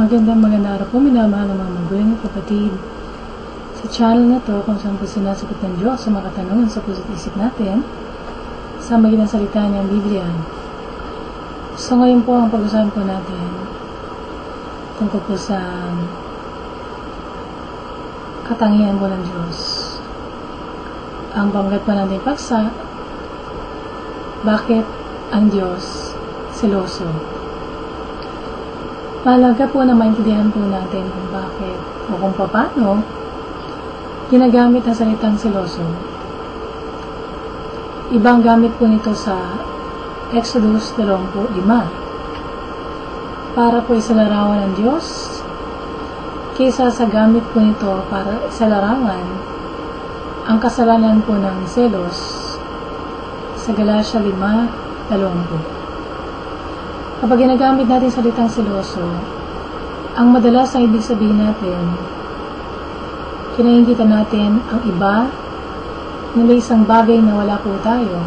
Magandang magandang araw po, minamahal ng mga magulang at kapatid. Sa channel na to, kung saan po sinasagot ng Diyos sa mga katanungan sa puso't isip natin, sa maging ng salita niya ang Biblia. So ngayon po ang pag-usapan po natin tungkol po sa katangian po ng Diyos. Ang banggat po natin paksa, bakit ang Diyos seloso? Mahalaga po na maintindihan po natin kung bakit o kung paano ginagamit ang salitang seloso. Ibang gamit po nito sa Exodus 25 para po isalarawan ng Diyos kaysa sa gamit po nito para isalarawan ang kasalanan po ng selos sa Galatia 5.20. Kapag ginagamit natin salitang seloso, ang madalas ang ibig sabihin natin, kinaingitan natin ang iba na may isang bagay na wala po tayo.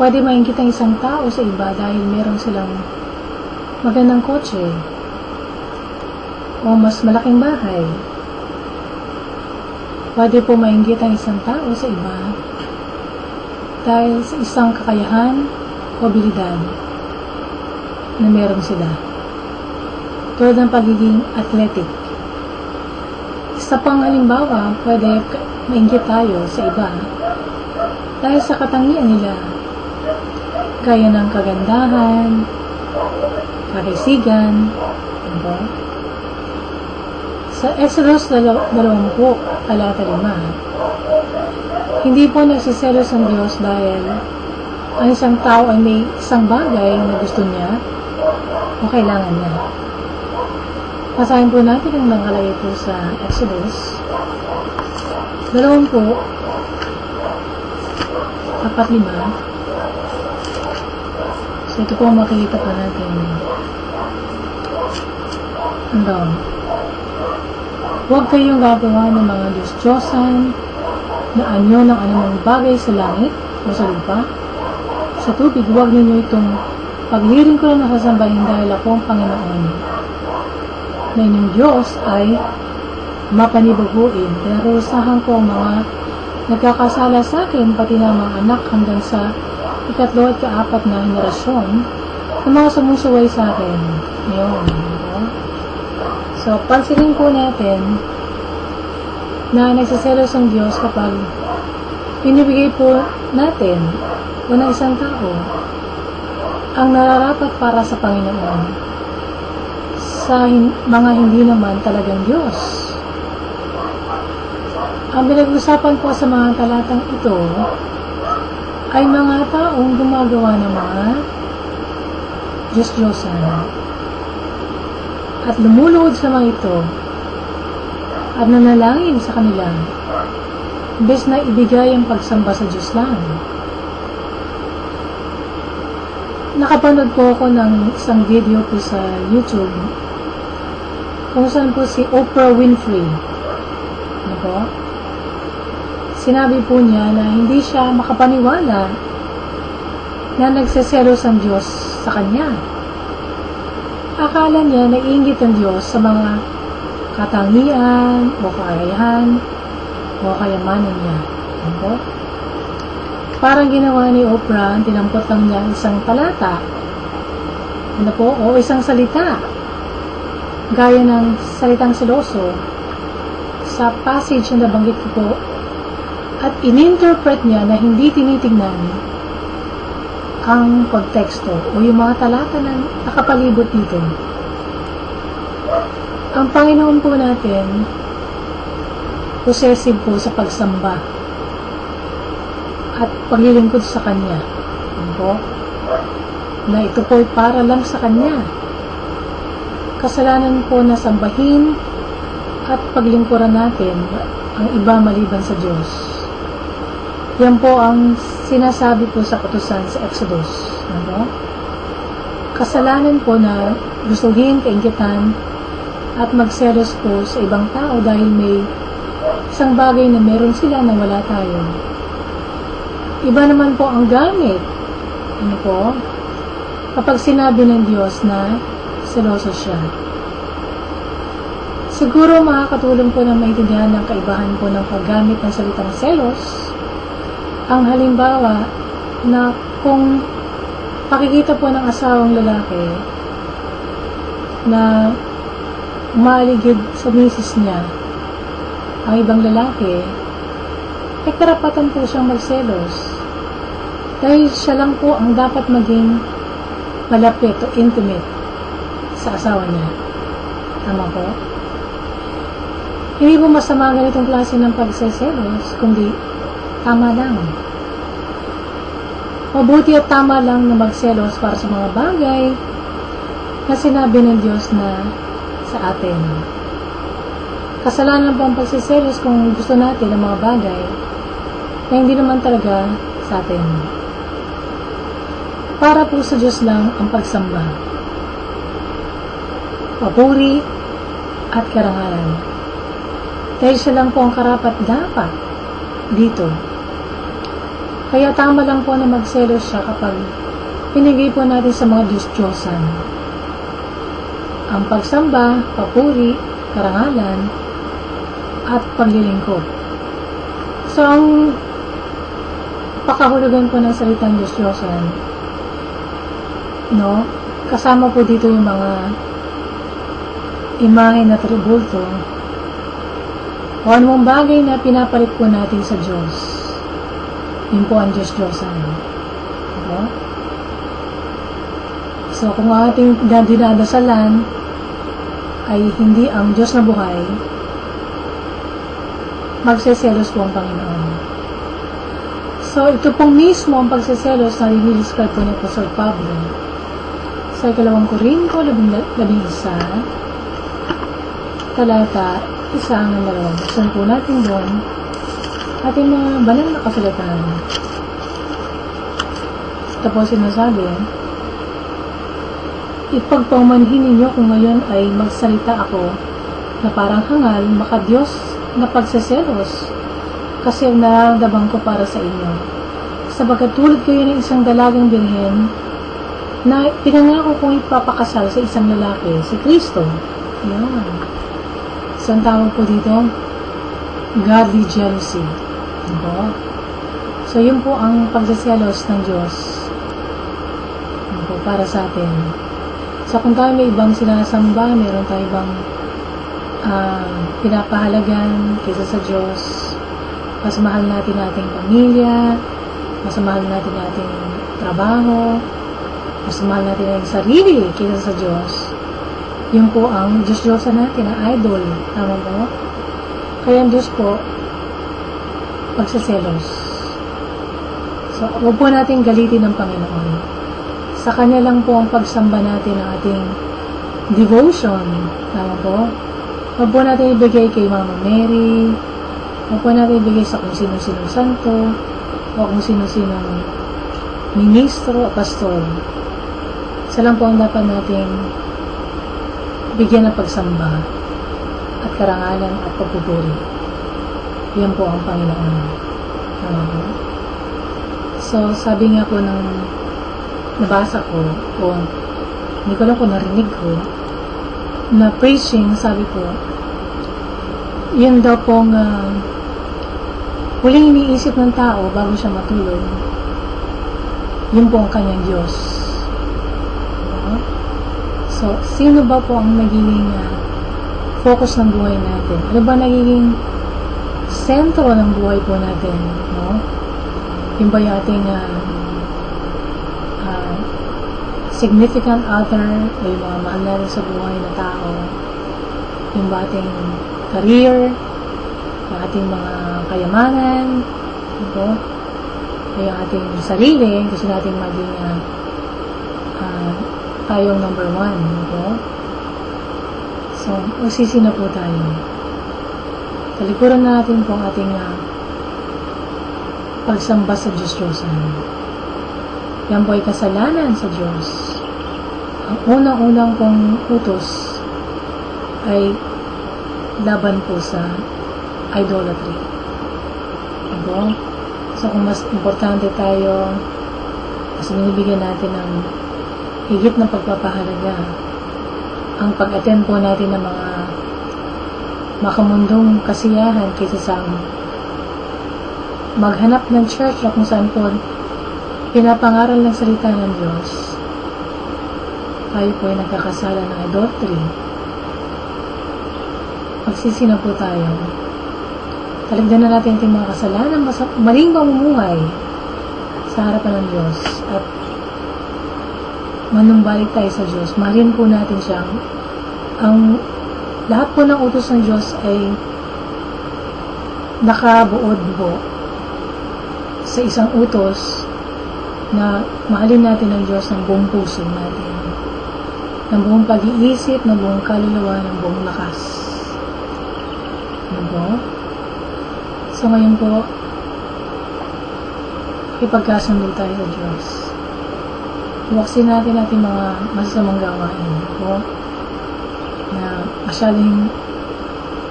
Pwede maingit ang isang tao sa iba dahil meron silang magandang kotse o mas malaking bahay. Pwede po maingit ang isang tao sa iba dahil sa isang kakayahan o abilidad na meron sila. Tulad ng pagiging athletic. Isa pang halimbawa, pwede maingit tayo sa iba dahil sa katangian nila. Gaya ng kagandahan, kakisigan, diba? Sa Exodus 20, talata 5, hindi po nagsiselos ang Diyos dahil ang isang tao ay may isang bagay na gusto niya o kailangan niya. Pasahin po natin ang nakalagay po sa Exodus. Dalawang po, apat lima. So ito po ang makikita po natin. Ano? Huwag kayong gagawa ng mga Diyos-Diyosan na anyo ng anumang bagay sa langit o sa lupa. Sa tubig, huwag ninyo itong Pagliring ko lang nakasambahin dahil ako ang Panginoon. Na inyong Diyos ay mapanibaguin. Pero usahan ko ang mga nagkakasala sa akin, pati na mga anak hanggang sa ikatlo at kaapat na henerasyon na mga sumusuway sa akin. Yun. So, pansinin po natin na nagsiselos ang Diyos kapag pinibigay po natin o ng isang tao ang nararapat para sa Panginoon sa mga hindi naman talagang Diyos. Ang pinag-usapan po sa mga talatang ito ay mga taong gumagawa ng mga Diyos-Diyosan at lumuluhod sa mga ito at nanalangin sa kanila imbes na ibigay ang pagsamba sa Diyos lang. Nakapanood po ako ng isang video po sa YouTube kung saan po si Oprah Winfrey. Ano po? Sinabi po niya na hindi siya makapaniwala na nagseselos ang Diyos sa kanya. Akala niya naiingit ang Diyos sa mga katangian o kakayahan o kayamanan niya. Ano po? Parang ginawa ni Oprah, tinampot lang niya isang talata. Ano po? O isang salita. Gaya ng salitang siloso sa passage na nabanggit ko po at ininterpret niya na hindi tinitingnan ang konteksto o yung mga talata na nakapalibot dito. Ang Panginoon po natin, possessive po sa pagsamba at paglilingkod sa Kanya. Ano po? Na ito po'y para lang sa Kanya. Kasalanan po na sambahin at paglingkuran natin ang iba maliban sa Diyos. Yan po ang sinasabi po sa katusan sa Exodus. Ano? Kasalanan po na gustuhin, kainggitan, at magselos po sa ibang tao dahil may isang bagay na meron sila na wala tayo. Iba naman po ang gamit. Ano po? Kapag sinabi ng Diyos na seloso siya. Siguro makakatulong po na maintindihan ng kaibahan po ng paggamit ng salitang selos ang halimbawa na kung pakikita po ng asawang lalaki na maligid sa misis niya ang ibang lalaki, ay karapatan po siyang magselos. Dahil siya lang po ang dapat maging malapit o intimate sa asawa niya. Tama po? Hindi po masama ganitong klase ng pagseselos, kundi tama lang. Mabuti at tama lang na magselos para sa mga bagay na sinabi ng Diyos na sa atin. Kasalanan po ang pagsiselos kung gusto natin ang mga bagay na hindi naman talaga sa atin. Para po sa Diyos lang ang pagsamba. Papuri at karangalan. Dahil siya lang po ang karapat dapat dito. Kaya tama lang po na magselos siya kapag pinigay po natin sa mga Diyos-Diyosan. Ang pagsamba, papuri, karangalan, at paglilingkod. So, ang pakahulugan po ng salitang Diyos-Diyosan, no, kasama po dito yung mga imahe na tribulto o anumang bagay na pinapalit po natin sa Diyos. Yun po ang Diyos-Diyosan. Diba? So, kung ating dinadasalan ay hindi ang Diyos na buhay, magseselos po ang Panginoon. So, ito pong mismo ang pagseselos na dinidescribe po ni Apostol Pablo sa ikalawang Korinto, labing isa, talata, isa hanggang dalawang. Buksan po natin doon ating mga banal na kasulatan. Ito po sinasabi, ipagpamanhin ninyo kung ngayon ay magsalita ako na parang hangal, maka Diyos na pagseselos kasi ang nararamdaman ko para sa inyo. Sabagat tulad kayo ng isang dalagang birhen na pinangako kong ipapakasal sa isang lalaki, si Kristo. Yan. So, ang tawag po dito, godly jealousy. Diba? So, yun po ang pagsaselos ng Diyos. Po, para sa atin. So, kung tayo may ibang sinasamba, meron tayo ibang uh, pinapahalagan kaysa sa Diyos, mas mahal natin ating pamilya, mas mahal natin ating trabaho, mas mahal natin ang sarili kaysa sa Diyos. Yun po ang Diyos-Diyosa natin, ang idol. Tama po? Kaya ang Diyos po, pagsaselos. So, huwag po natin galitin ng Panginoon. Sa Kanya lang po ang pagsamba natin ng ating devotion. Tama po? Huwag po natin ibigay kay Mama Mary. Huwag po natin sa kung sino-sino santo. O kung sino-sino ministro o pastor. Isa lang po ang dapat natin bigyan ng pagsamba at karangalan at pagpupuri. Yan po ang Panginoon. Tama? So, sabi nga po ng nabasa ko, o hindi ko lang kung narinig ko, na preaching, sabi po, yun daw pong uh, huling iniisip ng tao bago siya matulog, yun po ang kanyang Diyos. Diba? So, sino ba po ang nagiging uh, focus ng buhay natin? Ano ba nagiging sentro ng buhay po natin? No? Yung ba yung ating uh, uh, significant other o yung mga mahal natin sa buhay na tao? Yung ba ating career? Yung ating mga kayamanan? Ito? O yung ating sarili? Gusto natin maging uh, uh, tayong number one. Ito? So, magsisi na po tayo. Talikuran natin po ang ating uh, pagsamba sa Diyos Diyosan. Yan po ay kasalanan sa Diyos. Ang unang-unang pong utos ay laban po sa idolatry. Ito? So, kung mas importante tayo, mas binibigyan natin ng higit na pagpapahalaga ang pag-attend po natin ng mga makamundong kasiyahan kaysa sa maghanap ng church na kung saan po pinapangaral ng salita ng Diyos. Tayo po ay nagkakasala ng adultery. Magsisi na po tayo. Talagdan na natin ating mga kasalanan, maling pamumuhay sa harapan ng Diyos at manumbalik tayo sa Diyos. Mahalin po natin siya. Ang lahat po ng utos ng Diyos ay nakabuod po sa isang utos na mahalin natin ang Diyos ng buong puso natin, ng buong pag-iisip, ng buong kaluluwa, ng buong lakas. Ano po? So ngayon po, ipagkasundo tayo sa Diyos. Iwaksin natin natin mga masasamang gawain po na masyadong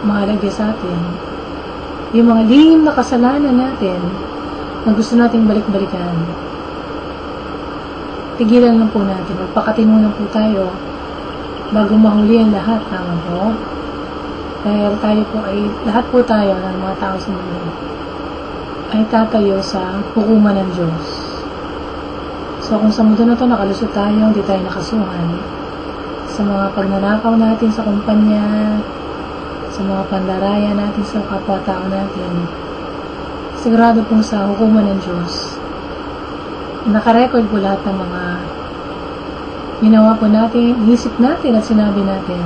mahalaga sa atin. Yung mga lihim na kasalanan natin na gusto nating balik-balikan. Tigilan lang po natin. Magpakatino lang po tayo bago mahuli ang lahat. Tama po? Dahil tayo po ay, lahat po tayo ng mga tao sa mundo ay tatayo sa hukuman ng Diyos. So kung sa mundo na to nakalusot tayo, hindi tayo nakasuhan sa mga pagnanakaw natin sa kumpanya, sa mga pandaraya natin sa kapwa-tao natin, sigurado pong sa hukuman ng Diyos, nakarecord po lahat ng mga ginawa po natin, isip natin at sinabi natin.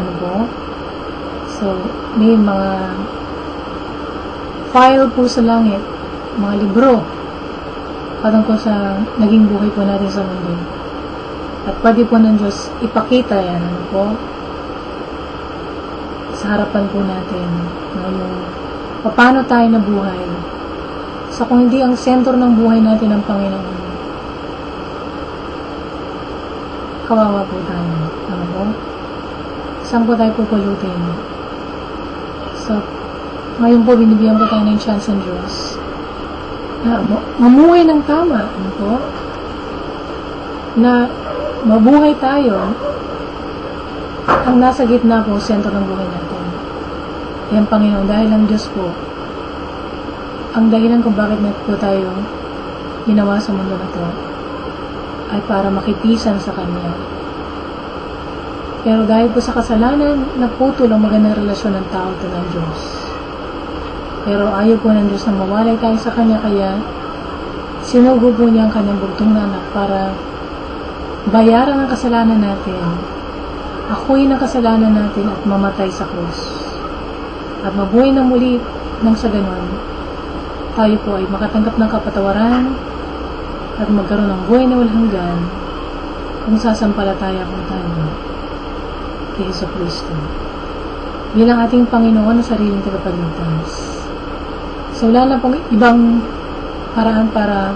Ano po? So, may mga file po sa langit, mga libro, patungkol sa naging buhay po natin sa mundo. At pwede po ng Diyos ipakita yan, ano po, sa harapan po natin, no, paano tayo nabuhay. So kung hindi ang sentro ng buhay natin ang Panginoon, kawawa po tayo. Ano po? Saan po tayo pupulutin? So, ngayon po binibigyan ko tayo ng chance ng Diyos na ma- mamuhay ng tama. Ano po? Na mabuhay tayo ang nasa gitna po, sentro ng buhay natin. Yan, Panginoon, dahil ang Diyos po, ang dahilan kung bakit na po tayo ginawa sa mundo na to, ay para makipisan sa Kanya. Pero dahil po sa kasalanan, naputol ang magandang relasyon ng tao at ng Diyos. Pero ayaw po ng Diyos na mawalay tayo sa Kanya, kaya sinugo po niya ang kanyang bugtong na anak para bayaran ang kasalanan natin akuin ang kasalanan natin at mamatay sa krus. At mabuhay na muli nang sa ganon, tayo po ay makatanggap ng kapatawaran at magkaroon ng buhay na walang hanggan kung sasampalataya po tayo kay Heso Kristo bilang ating Panginoon na sariling tagapagligtas. So wala na pong ibang paraan para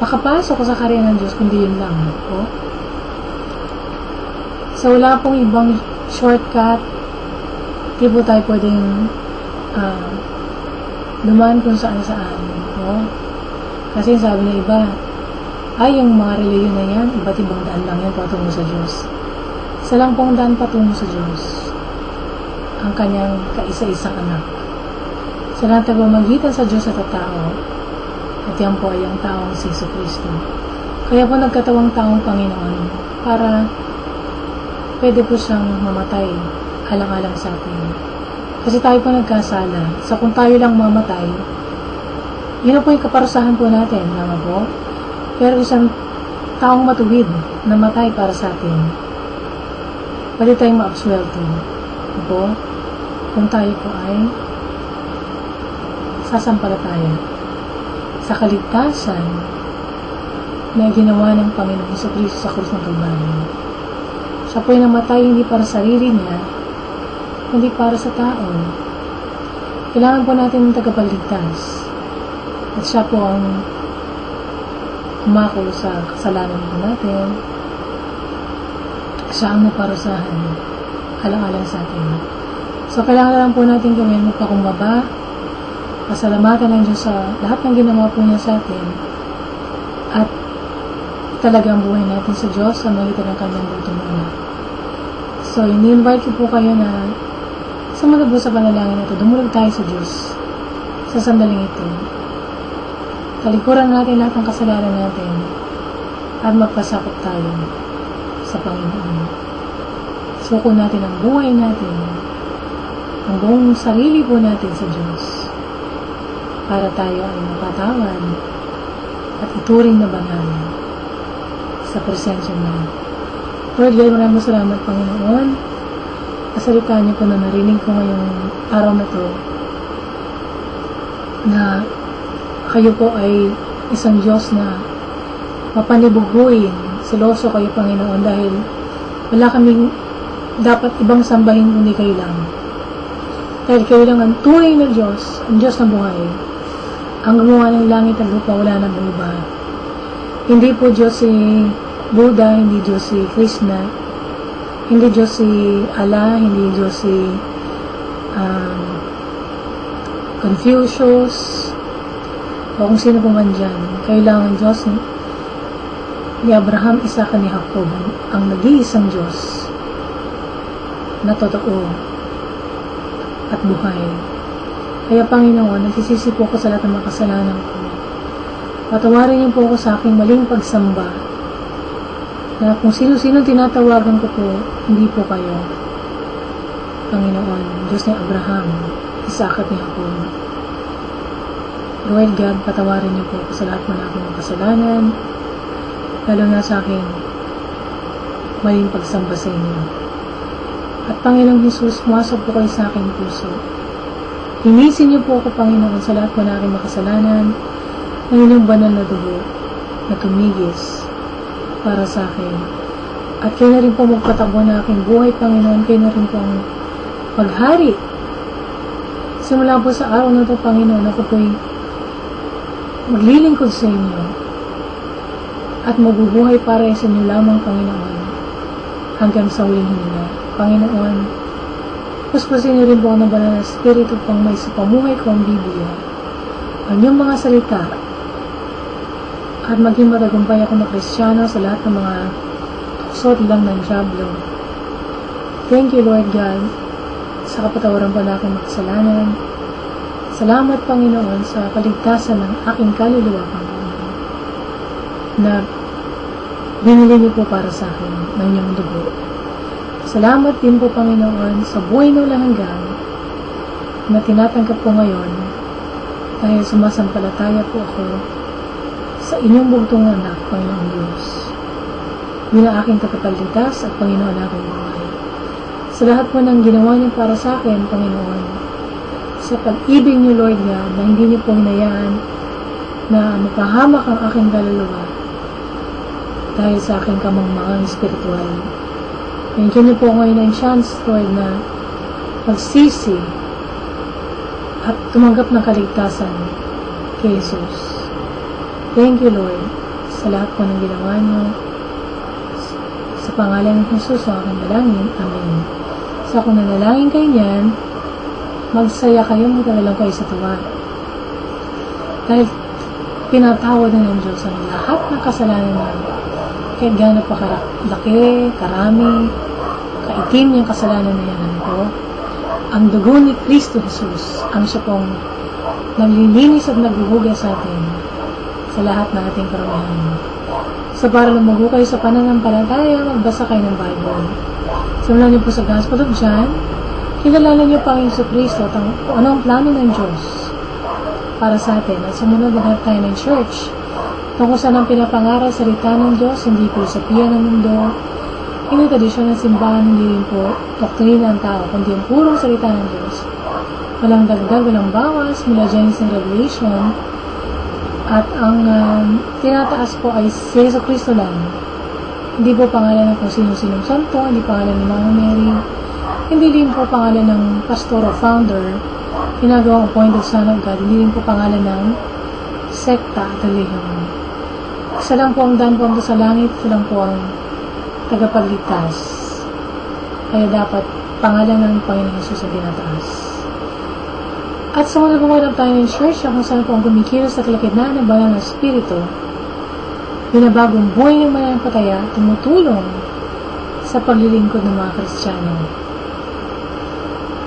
makapasok sa karya ng Diyos kundi yun lang po. So, wala pong ibang shortcut. Hindi po tayo pwedeng uh, dumaan kung saan saan. No? Kasi sabi ng iba, ay, yung mga reliyon na yan, iba't ibang daan lang yan patungo sa Diyos. Isa lang pong daan patungo sa Diyos. Ang kanyang kaisa-isang anak. Sa lahat magitan sa Diyos at tao. At yan po ay ang taong si Kristo. Kaya po nagkatawang taong Panginoon para pwede po siyang mamatay alang-alang sa atin. Kasi tayo po nagkasala. Sa kung tayo lang mamatay, yun po yung kaparusahan po natin, tama po? Pero isang taong matuwid na matay para sa atin, pwede tayong ma-absuelto. Ano po? Kung tayo po ay sasampalataya sa kaligtasan na ginawa ng Panginoon sa Kristo sa krus ng Kalbaryo. Siya po ay namatay hindi para sa sarili niya, kundi para sa tao. Kailangan po natin ng tagapagligtas. At siya po ang umako sa kasalanan po natin. Siya ang naparusahan alang-alang sa atin. So, kailangan lang po natin gawin magpakumbaba, pasalamatan ng Diyos sa lahat ng ginawa po niya sa atin, at talagang buhay natin sa Diyos sa magitan ng kanyang butong anak. So, ini-invite ko po kayo na sumunod po sa panalangin na ito. Dumulog tayo sa Diyos sa sandaling ito. Talikuran natin lahat ng kasalanan natin at magpasakop tayo sa Panginoon. Suko natin ang buhay natin, ang buong sarili po natin sa Diyos para tayo ay mapatawad at ituring na banal sa presensya niya. Lord God, maraming salamat Panginoon. Kasalita niyo po na narinig ko ngayong araw na to na kayo po ay isang Diyos na mapanibuguin. Siloso kayo, Panginoon, dahil wala kaming dapat ibang sambahin kundi kayo lang. Dahil kayo lang ang tunay na Diyos, ang Diyos na buhay. Ang gumawa ng langit at lupa, wala na iba. Hindi po Diyos si Buddha, hindi Diyos si Krishna, hindi Diyos si Allah, hindi Diyos si um, Confucius, o kung sino po man dyan. Kailangan Diyos ni, Abraham, Isaac, ni Jacob, ang nag-iisang Diyos na totoo at buhay. Kaya Panginoon, nagsisisi po ko sa lahat ng mga kasalanan ko. Patawarin niyo po ako sa aking maling pagsamba na kung sino-sino tinatawagan ko po, hindi po kayo. Panginoon, Diyos ni Abraham, Isaac at ni Jacob. Lord God, patawarin niyo po ako sa lahat ng mga kasalanan, lalo na sa aking maling pagsamba sa inyo. At Panginoong Jesus, pumasok po kayo sa aking puso. Hinisin niyo po ako, Panginoon, sa lahat na aking makasalanan, ng inyong banal na dugo na tumigis para sa akin. At kayo na rin po magpatakbo na aking buhay, Panginoon. Kayo na rin po ang maghari. Simula po sa araw na ito, Panginoon, ako po'y maglilingkod sa inyo at mabubuhay para sa inyo lamang, Panginoon, hanggang sa huling hininga. Panginoon, puspusin niyo rin po ang banal na Espiritu pang may sa pamuhay ko ang Biblia, ang iyong mga salita, at maging matagumpay ako na Kristiyano sa lahat ng mga tuksod lang ng Diablo. Thank you, Lord God, sa kapatawaran po na aking makasalanan. Salamat, Panginoon, sa kaligtasan ng aking kaluluwa, Panginoon, na binili niyo po para sa akin ng iyong dugo. Salamat din po, Panginoon, sa buhay na walang hanggan na tinatanggap ko ngayon dahil sumasampalataya po ako sa inyong bugtong anak, Panginoon Diyos. Bilang aking tagapagligtas at Panginoon aking buhay. Sa lahat po ng ginawa niyo para sa akin, Panginoon, sa pag-ibig niyo, Lord God, na hindi niyo po hinayaan na mapahamak ang aking kaluluwa dahil sa aking kamangmangang spiritual. Bigyan niyo po ngayon ng chance, Lord, na magsisi at tumanggap ng kaligtasan kay Jesus. Thank you, Lord, sa lahat po ng ginawa niyo. Sa pangalan ng Jesus, sa aking dalangin. Amen. Sa kung nanalangin kayo niyan, magsaya kayo, magdalalang kayo sa tuwa. Dahil pinatawad na ng Diyos ang lahat ng kasalanan namin. Kahit gano'n pa kalaki, karami, kaitim yung kasalanan na yan ko. Ang dugo ni Kristo Jesus, ang siya pong naglilinis at naghuhugas sa atin sa lahat ng ating karamihan. So para lumago kayo sa pananampalataya, magbasa kayo ng Bible. Simulan niyo po sa Gospel of John, kilalanan niyo pa ang Iso Kristo at ang, kung ano ang plano ng Diyos para sa atin. At sumunod na tayo ng church. Tungkol saan ang pinapangaral salita ng Diyos, hindi piya ng mundo, hindi tradisyon ng simbahan, hindi rin po doktrina ng tao, kundi ang purong salita ng Diyos. Walang dagdag, walang bawas, mula Genesis and Revelation, at ang uh, tinataas po ay si Yeso Cristo lang. Hindi po pangalan ng kung sino-sinong santo, hindi pangalan ni Mama Mary, hindi din po pangalan ng pastor o founder, ginagawang appointed son of God, hindi rin po pangalan ng sekta at relihiyon. Isa lang po ang daan sa langit, isa lang po ang tagapagligtas. Kaya dapat pangalan ng Panginoon Jesus ang tinataas. At sa mga gumawa tayo ng church kung saan po ang kumikilos sa kalakidnaan ng banal na spirito, binabagong buhay ng mga pataya, tumutulong sa paglilingkod ng mga Kristiyano.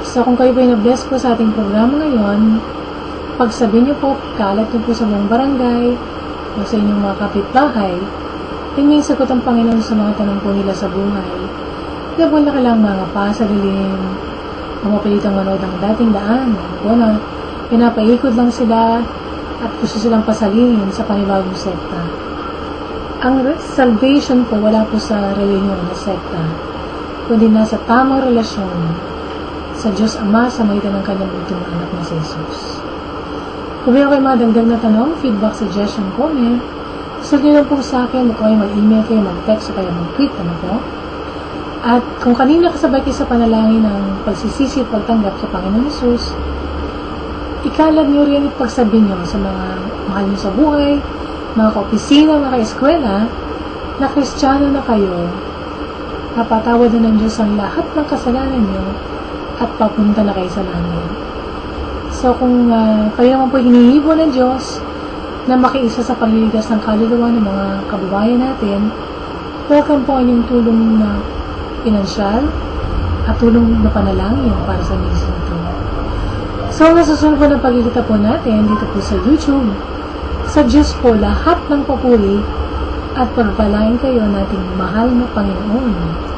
So kung kayo po ay na-bless po sa ating programa ngayon, pagsabihin niyo po, kalat niyo po sa buong barangay o sa inyong mga kapitbahay, tingin sagot ang Panginoon sa mga tanong po nila sa buhay. Labon na kailang mga pa sa dilim, o mapilitang manood ng dating daan, o na pinapaikot lang sila at gusto silang pasalingin sa panibagong sekta. Ang salvation po wala po sa reliyon na sekta, kundi nasa tamang relasyon sa Diyos Ama sa magitan ng kanyang ultimo anak na si Jesus. Kung meron kayo mga dagdag na tanong, feedback, suggestion, comment, sagot nyo lang po sa akin, o kayo mag-email kayo, mag-text, o kaya mag-tweet, ano po. At kung kanina kasabay kayo sa panalangin ng pagsisisi at pagtanggap sa Panginoon Jesus, ikalad nyo rin at pagsabi nyo sa mga mahal nyo sa buhay, mga kaopisina, mga kaeskwela, na kristyano na kayo, napatawad na ng Diyos ang lahat ng kasalanan nyo, at papunta na kayo sa langit. So kung ah, kayo naman po hinihibo ng Diyos na makiisa sa pagliligtas ng kaluluwa ng mga kababayan natin, welcome po ang inyong tulong na pinansyal at tulong na panalangin para sa mission ito. So nasusunod po ng pagkikita po natin dito po sa YouTube, sa Diyos po lahat ng papuri at pagpalain kayo nating mahal na Panginoon.